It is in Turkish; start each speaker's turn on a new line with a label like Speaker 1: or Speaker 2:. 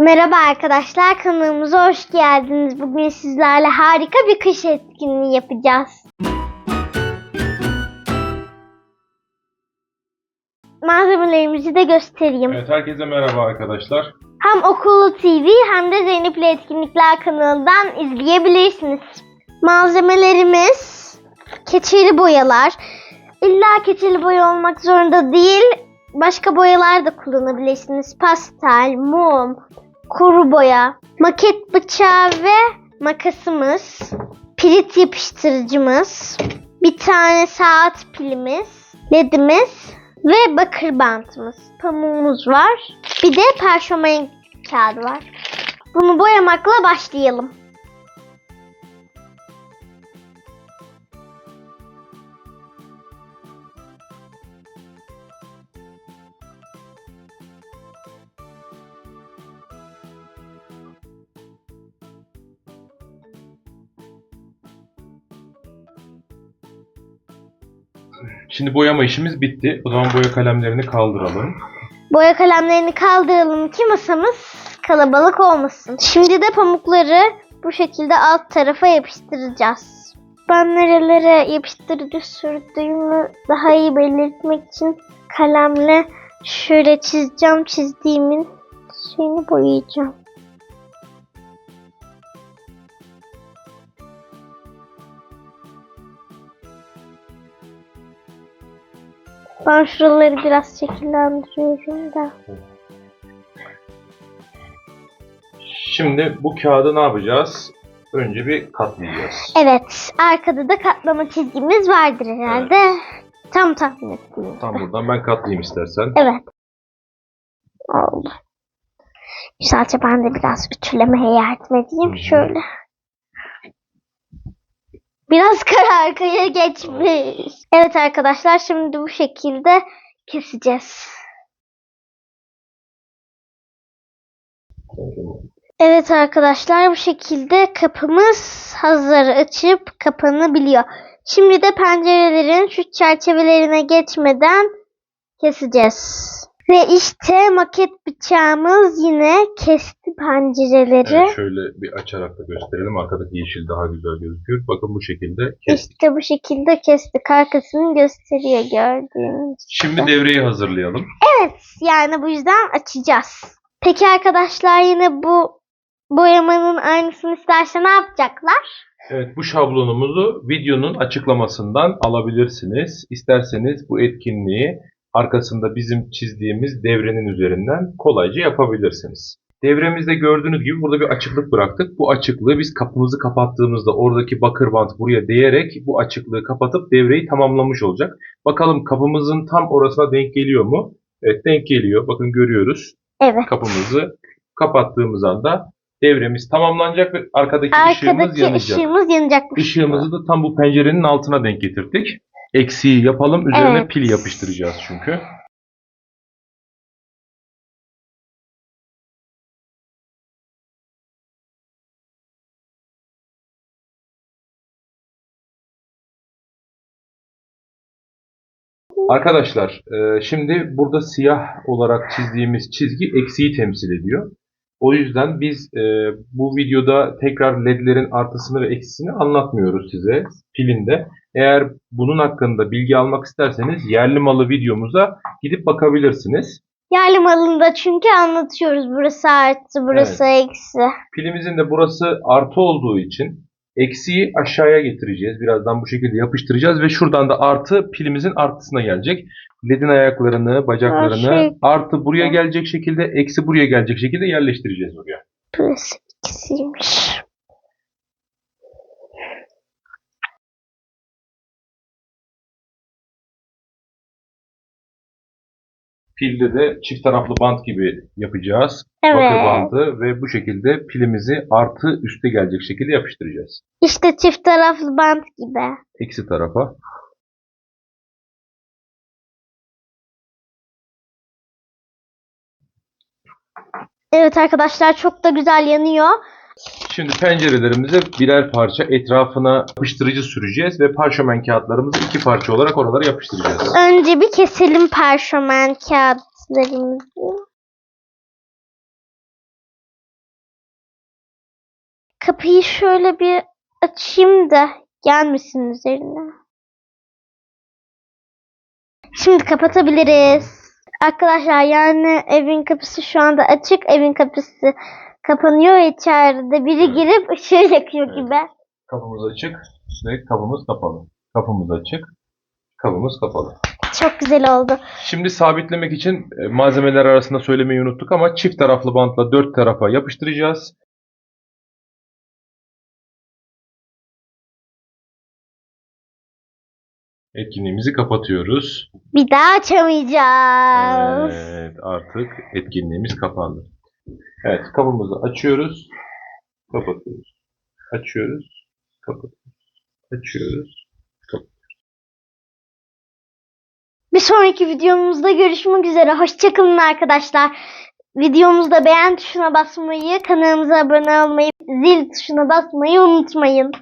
Speaker 1: Merhaba arkadaşlar kanalımıza hoş geldiniz. Bugün sizlerle harika bir kış etkinliği yapacağız. Malzemelerimizi de göstereyim.
Speaker 2: Evet herkese merhaba arkadaşlar.
Speaker 1: Hem Okulu TV hem de Zeynep'le Etkinlikler kanalından izleyebilirsiniz. Malzemelerimiz keçeli boyalar. İlla keçeli boya olmak zorunda değil. Başka boyalar da kullanabilirsiniz. Pastel, mum, kuru boya, maket bıçağı ve makasımız, pirit yapıştırıcımız, bir tane saat pilimiz, ledimiz ve bakır bantımız. Pamuğumuz var. Bir de parşömen kağıdı var. Bunu boyamakla başlayalım.
Speaker 2: Şimdi boyama işimiz bitti. O zaman boya kalemlerini kaldıralım.
Speaker 1: Boya kalemlerini kaldıralım ki masamız kalabalık olmasın. Şimdi de pamukları bu şekilde alt tarafa yapıştıracağız. Ben nerelere yapıştırıcı sürdüğümü daha iyi belirtmek için kalemle şöyle çizeceğim çizdiğimin şeyini boyayacağım. Ben şuraları biraz şekillendiriyorum da.
Speaker 2: Şimdi bu kağıdı ne yapacağız? Önce bir katlayacağız.
Speaker 1: Evet, arkada da katlama çizgimiz vardır herhalde. Tam tahmin ettiğim.
Speaker 2: Tam buradan ben katlayayım istersen.
Speaker 1: Evet. Oldu. Sadece ben de biraz ütülemeye yardım edeyim.
Speaker 2: Hı hı.
Speaker 1: Şöyle. Biraz kara arkaya geçmiş. Evet arkadaşlar şimdi bu şekilde keseceğiz. Evet arkadaşlar bu şekilde kapımız hazır açıp kapanabiliyor. Şimdi de pencerelerin şu çerçevelerine geçmeden keseceğiz. Ve işte maket bıçağımız yine kesti pencereleri.
Speaker 2: Evet, şöyle bir açarak da gösterelim. Arkadaki yeşil daha güzel gözüküyor. Bakın bu şekilde kestik.
Speaker 1: İşte bu şekilde kestik. Arkasını gösteriyor gördüğünüz.
Speaker 2: Şimdi devreyi hazırlayalım.
Speaker 1: Evet yani bu yüzden açacağız. Peki arkadaşlar yine bu boyamanın aynısını isterse ne yapacaklar?
Speaker 2: Evet bu şablonumuzu videonun açıklamasından alabilirsiniz. İsterseniz bu etkinliği arkasında bizim çizdiğimiz devrenin üzerinden kolayca yapabilirsiniz. Devremizde gördüğünüz gibi burada bir açıklık bıraktık. Bu açıklığı biz kapımızı kapattığımızda oradaki bakır bant buraya değerek bu açıklığı kapatıp devreyi tamamlamış olacak. Bakalım kapımızın tam orasına denk geliyor mu? Evet denk geliyor. Bakın görüyoruz.
Speaker 1: Evet.
Speaker 2: Kapımızı kapattığımız anda devremiz tamamlanacak ve arkadaki ışığımız
Speaker 1: Arkadaki
Speaker 2: yanacak.
Speaker 1: ışığımız yanacak. bu
Speaker 2: Işığımızı da tam bu pencerenin altına denk getirdik. Eksiği yapalım. Üzerine
Speaker 1: Evet.
Speaker 2: pil yapıştıracağız çünkü. Arkadaşlar, e, şimdi burada siyah olarak çizdiğimiz çizgi eksiği temsil ediyor. O yüzden biz e, bu videoda tekrar ledlerin artısını ve eksisini anlatmıyoruz size pilinde. Eğer bunun hakkında bilgi almak isterseniz yerli malı videomuza gidip bakabilirsiniz.
Speaker 1: Yerli malında çünkü anlatıyoruz. Burası artı, burası eksi.
Speaker 2: Pilimizin de burası artı olduğu için eksiği aşağıya getireceğiz. Birazdan bu şekilde yapıştıracağız ve şuradan da artı pilimizin artısına gelecek. Ledin ayaklarını, bacaklarını
Speaker 1: Her şey-
Speaker 2: artı buraya gelecek şekilde, eksi buraya gelecek şekilde yerleştireceğiz oraya.
Speaker 1: Burası eksiymiş.
Speaker 2: Pilde de çift taraflı bant gibi yapacağız.
Speaker 1: Evet.
Speaker 2: Bakır bandı ve bu şekilde pilimizi artı üste gelecek şekilde yapıştıracağız.
Speaker 1: İşte çift taraflı bant gibi.
Speaker 2: Eksi tarafa.
Speaker 1: Evet arkadaşlar çok da güzel yanıyor.
Speaker 2: Şimdi pencerelerimize birer parça etrafına yapıştırıcı süreceğiz ve parşömen kağıtlarımızı iki parça olarak oralara yapıştıracağız.
Speaker 1: Önce bir keselim parşömen kağıtlarımızı. Kapıyı şöyle bir açayım da gelmesin üzerine. Şimdi kapatabiliriz. Arkadaşlar yani evin kapısı şu anda açık. Evin kapısı kapanıyor. İçeride biri girip ışığı yakıyor gibi.
Speaker 2: Kapımız açık ve kapımız kapalı. Kapımız açık, kapımız kapalı.
Speaker 1: Çok güzel oldu.
Speaker 2: Şimdi sabitlemek için e, malzemeler arasında söylemeyi unuttuk ama çift taraflı bantla dört tarafa yapıştıracağız. Etkinliğimizi kapatıyoruz.
Speaker 1: Bir daha açamayacağız.
Speaker 2: Evet, artık etkinliğimiz kapandı. Evet, kapımızı açıyoruz, kapatıyoruz. Açıyoruz, kapatıyoruz. Açıyoruz, kapatıyoruz.
Speaker 1: Bir sonraki videomuzda görüşmek üzere. Hoşçakalın arkadaşlar. Videomuzda beğen tuşuna basmayı, kanalımıza abone olmayı, zil tuşuna basmayı unutmayın.